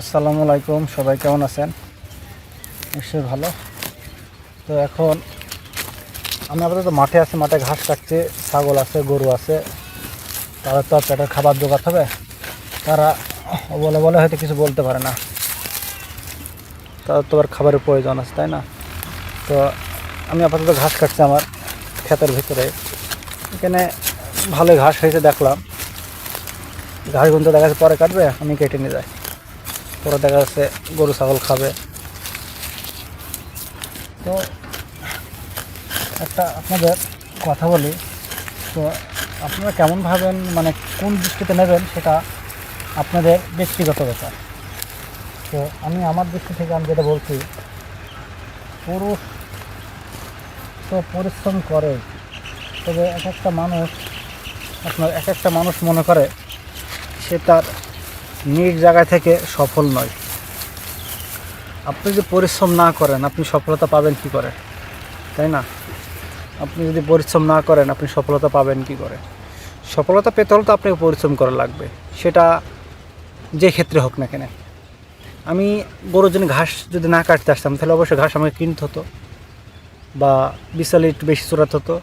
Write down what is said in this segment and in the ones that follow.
আসসালামু আলাইকুম, সবাই কেমন আছেন? নিশ্চয়ই ভালো। তো এখন আমি আপাতত মাঠে আছি, মাঠে ঘাস কাটছে, ছাগল আছে, গরু আছে। তারা তো পেটের খাবার জোগাতে হবে। তারা বলে বলে হয়তো কিছু বলতে পারে না। তাদের তো আর খাবারের প্রয়োজন আছে, তাই না? তো আমি আপাতত ঘাস কাটছি আমার ক্ষেতের ভিতরে। এখানে ভালোই ঘাস হয়েছে, দেখলাম। ঘাস তো দেখা যাচ্ছে পরে কাটবে, আমি কেটে নিয়ে যাই। পরে দেখা যাচ্ছে গরু, ছাগল খাবে। তো একটা আপনাদের কথা বলি, তো আপনারা কেমন ভাবেন মানে কোন দৃষ্টিতে নেবেন সেটা আপনাদের ব্যক্তিগত ব্যাপার। তো আমি আমার দৃষ্টি থেকে আমি যেটা বলছি, পুরুষ তো পরিশ্রম করে, তবে এক একটা মানুষ আপনার এক একটা মানুষ মনে করে, সে তার নিজ জায়গা থেকে সফল নয়। আপনি যদি পরিশ্রম না করেন, আপনি সফলতা পাবেন কি করে? তাই না? আপনি যদি পরিশ্রম না করেন, আপনি সফলতা পাবেন কি করে? সফলতা পেতে হলে তো আপনাকে পরিশ্রম করা লাগবে। সেটা যে ক্ষেত্রে হোক না কেন। আমি গরুর জন্য ঘাস যদি না কাটতে আসতাম, তাহলে অবশ্যই ঘাস আমাকে কিনতে হতো বা বিশাল একটু বেশি চোরাতে হতো।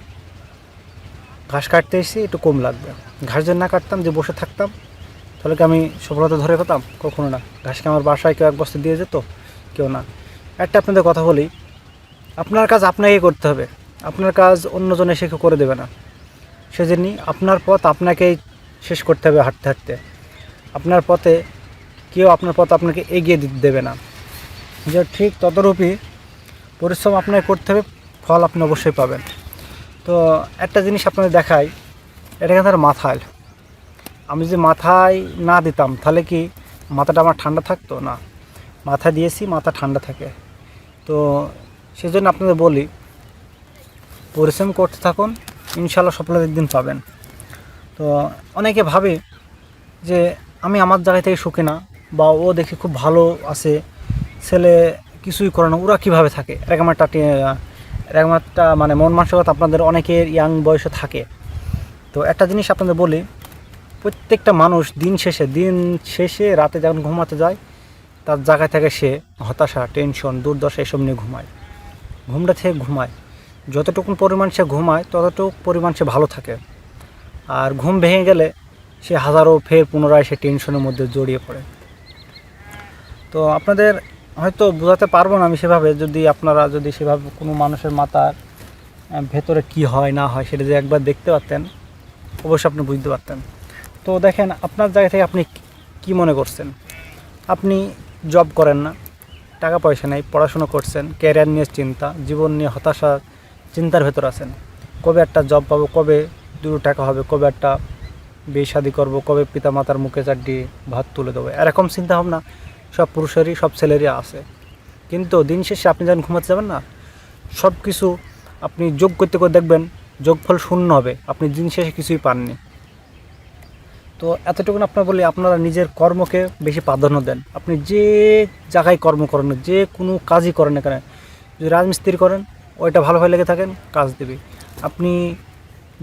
ঘাস কাটতে এসে একটু কম লাগবে। ঘাস যদি না কাটতাম, যে বসে থাকতাম তাহলে কি আমি সফলতা ধরে পেতাম? কখনো না। ঘাসকে আমার বাসায় কেউ এক বস্তা দিয়ে যেত? কেউ না। একটা আপনাদের কথা বলি। আপনার কাজ আপনাকেই করতে হবে। আপনার কাজ অন্যজন এসে কেউ করে দেবে না। সেজন্যই আপনার পথ আপনাকেই শেষ করতে হবে হাঁটতে হাঁটতে। আপনার পথে কেউ আপনার পথ আপনাকে এগিয়ে দেবে না। যে ঠিক ততরূপই পরিশ্রম আপনাকে করতে হবে, ফল আপনি অবশ্যই পাবেন। তো একটা জিনিস আপনাদের দেখাই। এটা কিন্তু মাথায়। আমি যদি মাথায় না দিতাম, তাহলে কি মাথাটা আমার ঠান্ডা থাকতো? না। মাথা দিয়েছি, মাথা ঠান্ডা থাকে। তো সেই জন্য আপনাদের বলি, পরিশ্রম করতে থাকুন ইনশাল্লাহ সফলতা একদিন পাবেন। তো অনেকে ভাবে যে আমি আমার জায়গা থেকে সুখী না, বা ও দেখি খুব ভালো আছে, ছেলে কিছুই করে না, ওরা কীভাবে থাকে? এরকম একটা এরকম একটা মানে মন মানসিকতা আপনাদের অনেকের ইয়াং বয়সে থাকে। তো একটা জিনিস আপনাদের বলি প্রত্যেকটা মানুষ দিন শেষে দিন শেষে রাতে যখন ঘুমাতে যায়, তার জায়গায় থেকে সে হতাশা, টেনশন, দুর্দশা এসব নিয়ে ঘুমায়। ঘুমটা থেকে ঘুমায়। যতটুকু পরিমাণ সে ঘুমায়, ততটুকু পরিমাণ সে ভালো থাকে। আর ঘুম ভেঙে গেলে সে হাজারো ফের পুনরায় সে টেনশনের মধ্যে জড়িয়ে পড়ে। তো আপনাদের হয়তো বোঝাতে পারব না আমি সেভাবে, যদি আপনারা, যদি সেভাবে কোনো মানুষের মাথার ভেতরে কি হয়, না হয় সেটা যদি একবার দেখতে পারতেন, অবশ্যই আপনি বুঝতে পারতেন। তো দেখেন, আপনার জায়গা থেকে আপনি কি মনে করছেন? আপনি জব করেন না, টাকা পয়সা নেই, পড়াশুনো করছেন ক্যারিয়ার নিয়ে চিন্তা, জীবন নিয়ে হতাশা, চিন্তার ভেতর আছেন, কবে একটা জব পাবো, কবে দুটো টাকা হবে, কবে একটা বিয়ে শাদি করব, কবে পিতা মাতার মুখে চারটি ভাত তুলে দেবো, এরকম চিন্তা ভাবনা সব পুরুষেরই, সব ছেলেরই আছে। কিন্তু দিন শেষে আপনি যখন ঘুমাতে যাবেন না সব কিছু আপনি যোগ করতে করে দেখবেন যোগফল শূন্য হবে, আপনি দিন শেষে কিছুই পাননি। তো এতটুকুন আপনার বলি আপনারা নিজের কর্মকে বেশি প্রাধান্য দেন। আপনি যে জায়গায় কর্ম করেন যে কোনো কাজই করেন না কেন, যদি রাজমিস্ত্রি করেন, ওইটা ভালোভাবে লেগে থাকেন, কাজ দেবে। আপনি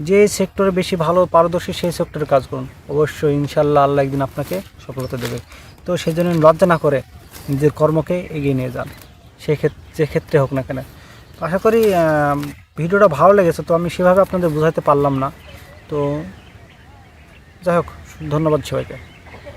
যে সেক্টরে বেশি ভালো পারদর্শী সেই সেক্টরে কাজ করুন। অবশ্যই ইনশাল্লাহ আল্লাহ একদিন আপনাকে সফলতা দেবে। তো সেই জন্য লজ্জা না করে নিজের কর্মকে এগিয়ে নিয়ে যান। সেক্ষেত্রে যে ক্ষেত্রে হোক না কেন। আশা করি ভিডিওটা ভালো লেগেছে, তো আমি সেভাবে আপনাদের বোঝাতে পারলাম না। তো যাই হোক ধন্যবাদ সবাইকে।